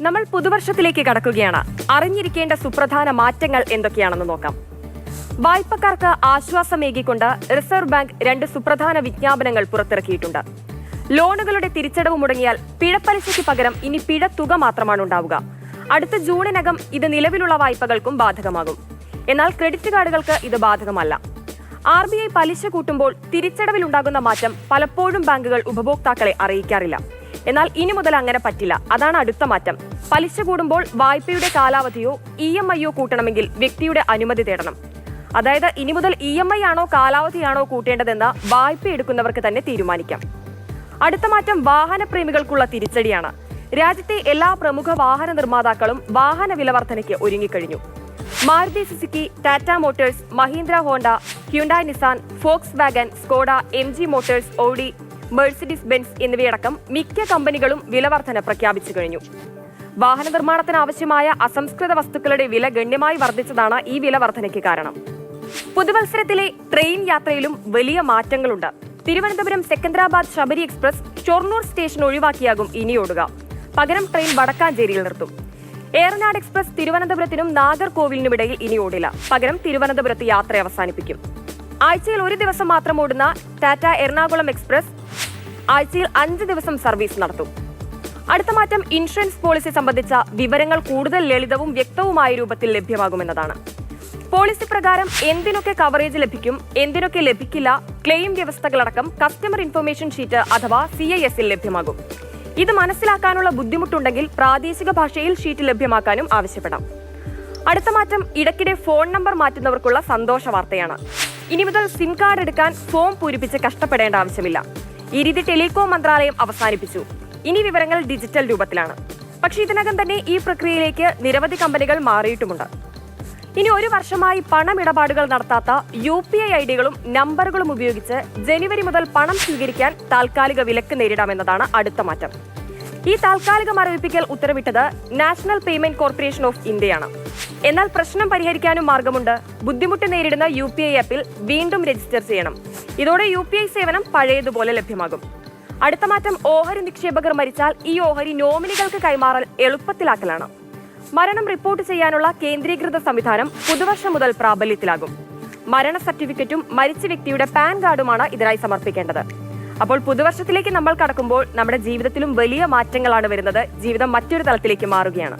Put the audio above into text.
നമ്മൾ പുതുവർഷത്തിലേക്ക് കടക്കുകയാണ്. അറിഞ്ഞിരിക്കേണ്ട സുപ്രധാന മാറ്റങ്ങൾ എന്തൊക്കെയാണെന്ന് നോക്കാം. വായ്പക്കാർക്ക് ആശ്വാസമേകിക്കൊണ്ട് റിസർവ് ബാങ്ക് രണ്ട് സുപ്രധാന വിജ്ഞാപനങ്ങൾ പുറത്തിറക്കിയിട്ടുണ്ട്. ലോണുകളുടെ തിരിച്ചടവ് മുടങ്ങിയാൽ പിഴപ്പലിശയ്ക്ക് പകരം ഇനി പിഴ തുക മാത്രമാണ് ഉണ്ടാവുക. അടുത്ത ജൂണിനകം ഇത് നിലവിലുള്ള വായ്പകൾക്കും ബാധകമാകും. എന്നാൽ ക്രെഡിറ്റ് കാർഡുകൾക്ക് ഇത് ബാധകമല്ല. ആർ ബി ഐ പലിശ കൂട്ടുമ്പോൾ തിരിച്ചടവിലുണ്ടാകുന്ന മാറ്റം പലപ്പോഴും ബാങ്കുകൾ ഉപഭോക്താക്കളെ അറിയിക്കാറില്ല. എന്നാൽ ഇനി മുതൽ അങ്ങനെ പറ്റില്ല. അതാണ് അടുത്ത മാറ്റം. പലിശ കൂടുമ്പോൾ വായ്പയുടെ കാലാവധിയോ ഇ എം ഐയോ കൂട്ടണമെങ്കിൽ വ്യക്തിയുടെ അനുമതി തേടണം. അതായത് ഇനി മുതൽ ഇ എം ഐ ആണോ കാലാവധിയാണോ കൂട്ടേണ്ടതെന്ന് വായ്പ എടുക്കുന്നവർക്ക് തന്നെ തീരുമാനിക്കാം. അടുത്ത മാറ്റം വാഹന പ്രേമികൾക്കുള്ള തിരിച്ചടിയാണ്. രാജ്യത്തെ എല്ലാ പ്രമുഖ വാഹന നിർമ്മാതാക്കളും വാഹന വില വർധനയ്ക്ക് ഒരുങ്ങിക്കഴിഞ്ഞു. Maruti Suzuki Tata Motors Mahindra Honda Hyundai Nissan Volkswagen Skoda M G Motors Audi Mercedes Benz എന്നിവയടക്കം മിക്ക കമ്പനികളും വിലവർധന പ്രഖ്യാപിച്ചു കഴിഞ്ഞു. വാഹന നിർമ്മാണത്തിന് ആവശ്യമായ അസംസ്കൃത വസ്തുക്കളുടെ വില ഗണ്യമായി വർദ്ധിച്ചതാണ് ഈ വില വർധനയ്ക്ക് കാരണം. പുതുവത്സരത്തിലെ ട്രെയിൻ യാത്രയിലും വലിയ മാറ്റങ്ങളുണ്ട്. തിരുവനന്തപുരം സെക്കന്ദരാബാദ് ശബരി എക്സ്പ്രസ് ഷൊർണൂർ സ്റ്റേഷൻ ഒഴിവാക്കിയാകും ഇനി ഓടുക. പകരം ട്രെയിൻ വടക്കാഞ്ചേരിയിൽ നിർത്തും. ഏറനാട് എക്സ്പ്രസ് തിരുവനന്തപുരത്തിനും നാഗർകോവിലിനും ഇടയിൽ ഇനി ഓടില്ല. പകരം തിരുവനന്തപുരത്ത് യാത്ര അവസാനിപ്പിക്കും. ആഴ്ചയിൽ ഒരു ദിവസം മാത്രം ഓടുന്ന ടാറ്റ എറണാകുളം എക്സ്പ്രസ് ആഴ്ചയിൽ അഞ്ച് ദിവസം സർവീസ് നടത്തും. അടുത്ത മാറ്റം ഇൻഷുറൻസ് പോളിസി സംബന്ധിച്ച വിവരങ്ങൾ കൂടുതൽ ലളിതവും വ്യക്തവുമായ രൂപത്തിൽ ലഭ്യമാകുമെന്നതാണ്. പോളിസി പ്രകാരം എന്തിനൊക്കെ കവറേജ് ലഭിക്കും എന്തിനൊക്കെ ലഭിക്കില്ല ക്ലെയിം വ്യവസ്ഥകളടക്കം കസ്റ്റമർ ഇൻഫർമേഷൻ ഷീറ്റ് അഥവാ സി ഐ എസിൽ ലഭ്യമാകും. ഇത് മനസ്സിലാക്കാനുള്ള ബുദ്ധിമുട്ടുണ്ടെങ്കിൽ പ്രാദേശിക ഭാഷയിൽ ഷീറ്റ് ലഭ്യമാക്കാനും ആവശ്യപ്പെടാം. അടുത്ത മാറ്റം ഇടയ്ക്കിടെ ഫോൺ നമ്പർ മാറ്റുന്നവർക്കുള്ള സന്തോഷ വാർത്തയാണ്. ഇനി മുതൽ സിം കാർഡ് എടുക്കാൻ ഫോം പൂരിപ്പിച്ച് കഷ്ടപ്പെടേണ്ട ആവശ്യമില്ല. ഈ രീതി ടെലികോം മന്ത്രാലയം അവസാനിപ്പിച്ചു. ഇനി വിവരങ്ങൾ ഡിജിറ്റൽ രൂപത്തിലാണ്. പക്ഷേ ഇതിനകം തന്നെ ഈ പ്രക്രിയയിലേക്ക് നിരവധി കമ്പനികൾ മാറിയിട്ടുമുണ്ട്. ഇനി ഒരു വർഷമായി പണമിടപാടുകൾ നടത്താത്ത യു പി ഐ ഐ ഡികളും നമ്പറുകളും ഉപയോഗിച്ച് ജനുവരി മുതൽ പണം സ്വീകരിക്കാൻ താൽക്കാലിക വിലക്ക് നേരിടാമെന്നതാണ് അടുത്ത മാറ്റം. ഈ താൽക്കാലിക മരവിപ്പിക്കൽ ഉത്തരവിട്ടത് നാഷണൽ പേയ്മെന്റ് കോർപ്പറേഷൻ ഓഫ് ഇന്ത്യയാണ്. എന്നാൽ പ്രശ്നം പരിഹരിക്കാനും മാർഗമുണ്ട്. ബുദ്ധിമുട്ട് നേരിടുന്ന യു പി ഐ ആപ്പിൽ വീണ്ടും രജിസ്റ്റർ ചെയ്യണം. ഇതോടെ യു സേവനം പഴയതുപോലെ ലഭ്യമാകും. അടുത്ത മാറ്റം ഓഹരി നിക്ഷേപകർ മരിച്ചാൽ ഈ ഓഹരി നോമിനികൾക്ക് കൈമാറൽ എളുപ്പത്തിലാക്കലാണ്. മരണം റിപ്പോർട്ട് ചെയ്യാനുള്ള കേന്ദ്രീകൃത സംവിധാനം പുതുവർഷം മുതൽ പ്രാബല്യത്തിലാകും. മരണ സർട്ടിഫിക്കറ്റും മരിച്ച വ്യക്തിയുടെ പാൻ കാർഡുമാണ് ഇതിനായി സമർപ്പിക്കേണ്ടത്. അപ്പോൾ പുതുവർഷത്തിലേക്ക് നമ്മൾ കടക്കുമ്പോൾ നമ്മുടെ ജീവിതത്തിലും വലിയ മാറ്റങ്ങളാണ് വരുന്നത്. ജീവിതം മറ്റൊരു തലത്തിലേക്ക് മാറുകയാണ്.